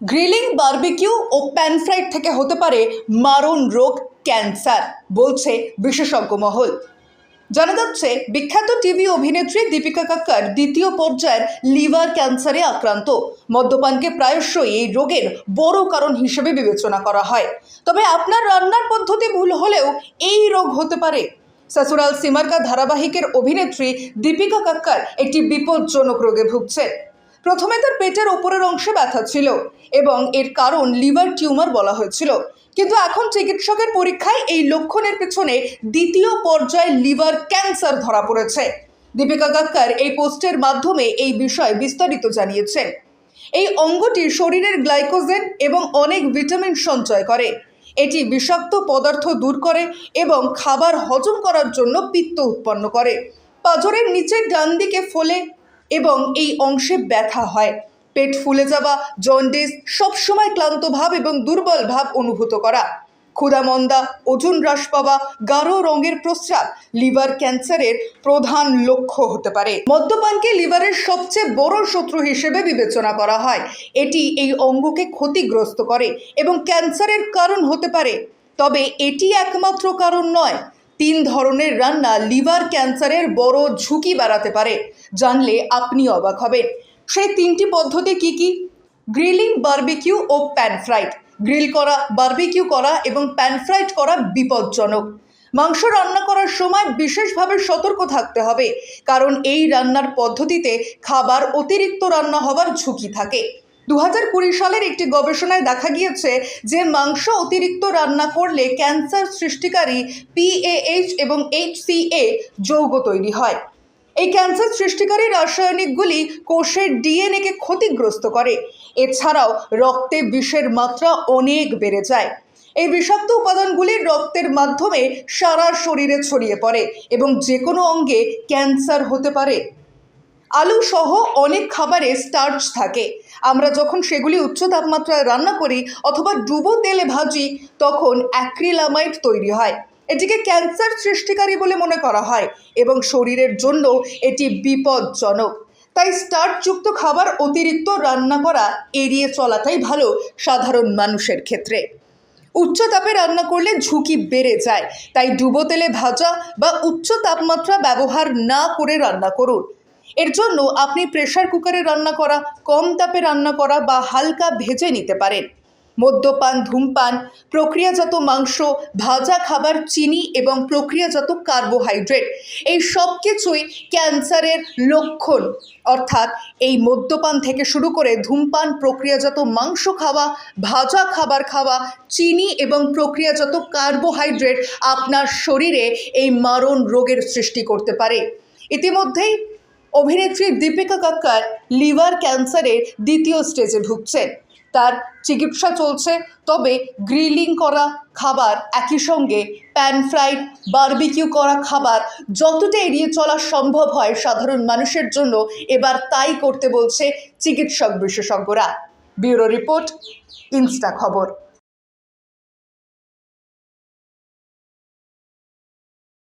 Grilling barbecue ও pan fried থেকে হতে পারে মারণ রোগ, ক্যান্সার, বলছে বিশেষজ্ঞ মহল। জানা যাচ্ছে, বিখ্যাত টিভি অভিনেত্রী দীপিকা কাক্কর দ্বিতীয় পর্যায়ের লিভার ক্যান্সারে আক্রান্ত। মদ্যপানকে প্রায়শই এই রোগের বড় কারণ হিসেবে বিবেচনা করা হয়। তবে আপনার রান্নার পদ্ধতি ভুল হলেও এই রোগ হতে পারে। সসুরাল সিমার্কা ধারাবাহিকের অভিনেত্রী দীপিকা কাক্কর একটি বিপজ্জনক রোগে ভুগছেন। প্রথমে তার পেটের ওপরের অংশে ব্যথা ছিল এবং এর কারণ লিভার টিউমার বলা হয়েছিল। কিন্তু এখন চিকিৎসকের পরীক্ষায় এই লক্ষণের পেছনে দ্বিতীয় পর্যায়ে লিভার ক্যান্সার ধরা পড়েছে। দীপিকা কাক্কর এই পোস্টের মাধ্যমে এই বিষয়ে বিস্তারিত জানিয়েছেন। এই অঙ্গটি শরীরের গ্লাইকোজেন এবং অনেক ভিটামিন সঞ্চয় করে। এটি বিষাক্ত পদার্থ দূর করে এবং খাবার হজম করার জন্য পিত্ত উৎপন্ন করে। পাঁজরের নিচের ডান দিকে ফোলে এবং এই অংশে ব্যথা হয়। পেট ফুলে যাওয়া, জন্ডিস, সবসময় ক্লান্ত ভাব এবং দুর্বল ভাব অনুভূত করা। ক্ষুধামন্দা, ওজন হ্রাস পাওয়া, গাঢ় রঙের প্রস্রাব লিভার ক্যান্সারের প্রধান লক্ষ্য হতে পারে। মদ্যপানকে লিভারের সবচেয়ে বড় শত্রু হিসেবে বিবেচনা করা হয়। এটি এই অঙ্গকে ক্ষতিগ্রস্ত করে এবং ক্যান্সারের কারণ হতে পারে। তবে এটি একমাত্র কারণ নয়। তিন ধরনের রান্না লিভার ক্যান্সারের বড় ঝুঁকি বাড়াতে পারে। জানলে আপনি অবাক হবেন। সেই তিনটি পদ্ধতি কি কি? গ্রিলিং, বারবিকিউ ও প্যান ফ্রাইড। গ্রিল করা, বার্বিকিউ করা এবং প্যান ফ্রাইড করা বিপজ্জনক। মাংস রান্না করার সময় বিশেষভাবে সতর্ক থাকতে হবে, কারণ এই রান্নার পদ্ধতিতে খাবার অতিরিক্ত রান্না হওয়ার ঝুঁকি থাকে। দু হাজার কুড়ি সালের একটি গবেষণায় দেখা গিয়েছে যে মাংস অতিরিক্ত রান্না করলে ক্যান্সার সৃষ্টিকারী পিএএইচ এবং এইচসিএ যৌগ তৈরি হয়। এই ক্যান্সার সৃষ্টিকারী রাসায়নিকগুলি কোষের ডিএনএকে ক্ষতিগ্রস্ত করে। এছাড়াও রক্তে বিষের মাত্রা অনেক বেড়ে যায়। এই বিষাক্ত উপাদানগুলি রক্তের মাধ্যমে সারা শরীরে ছড়িয়ে পড়ে এবং যে কোনো অঙ্গে ক্যান্সার হতে পারে। আলু সহ অনেক খাবারে স্টার্চ থাকে। আমরা যখন সেগুলি উচ্চ তাপমাত্রায় রান্না করি অথবা ডুবো তেলে ভাজি, তখন অ্যাক্রিলামাইড তৈরি হয়। এটিকে ক্যান্সার সৃষ্টিকারী বলে মনে করা হয় এবং শরীরের জন্য এটি বিপজ্জনক। তাই স্টার্চযুক্ত খাবার অতিরিক্ত রান্না করা এড়িয়ে চলাটাই ভালো সাধারণ মানুষের ক্ষেত্রে। উচ্চ তাপে রান্না করলে ঝুঁকি বেড়ে যায়, তাই ডুবো তেলে ভাজা বা উচ্চ তাপমাত্রা ব্যবহার না করে রান্না করুন। এর জন্য আপনি প্রেসার কুকারে রান্না করা, কম তাপে রান্না করা বা হালকা ভেজে নিতে পারেন। মদ্যপান, ধূমপান, প্রক্রিয়াজাত মাংস, ভাজা খাবার, চিনি এবং প্রক্রিয়াজাত কার্বোহাইড্রেট এই সব কিছুই ক্যান্সারের লক্ষণ। অর্থাৎ এই মদ্যপান থেকে শুরু করে ধূমপান, প্রক্রিয়াজাত মাংস খাওয়া, ভাজা খাবার খাওয়া, চিনি এবং প্রক্রিয়াজাত কার্বোহাইড্রেট আপনার শরীরে এই মারণ রোগের সৃষ্টি করতে পারে। ইতিমধ্যেই অভিনেত্রী দীপিকা কাক্কর লিভার ক্যান্সারের দ্বিতীয় স্টেজে ভুগছেন তার চিকিৎসা চলছে, তবে গ্রিলিং করা খাবার একই সঙ্গে প্যান ফ্রাইড, বারবিকিউ করা খাবার যতটা এড়িয়ে চলা সম্ভব হয় সাধারণ মানুষের জন্য, এবার তাই করতে বলছে চিকিৎসক বিশেষজ্ঞরা। ব্যুরো রিপোর্ট, ইনস্টা খবর।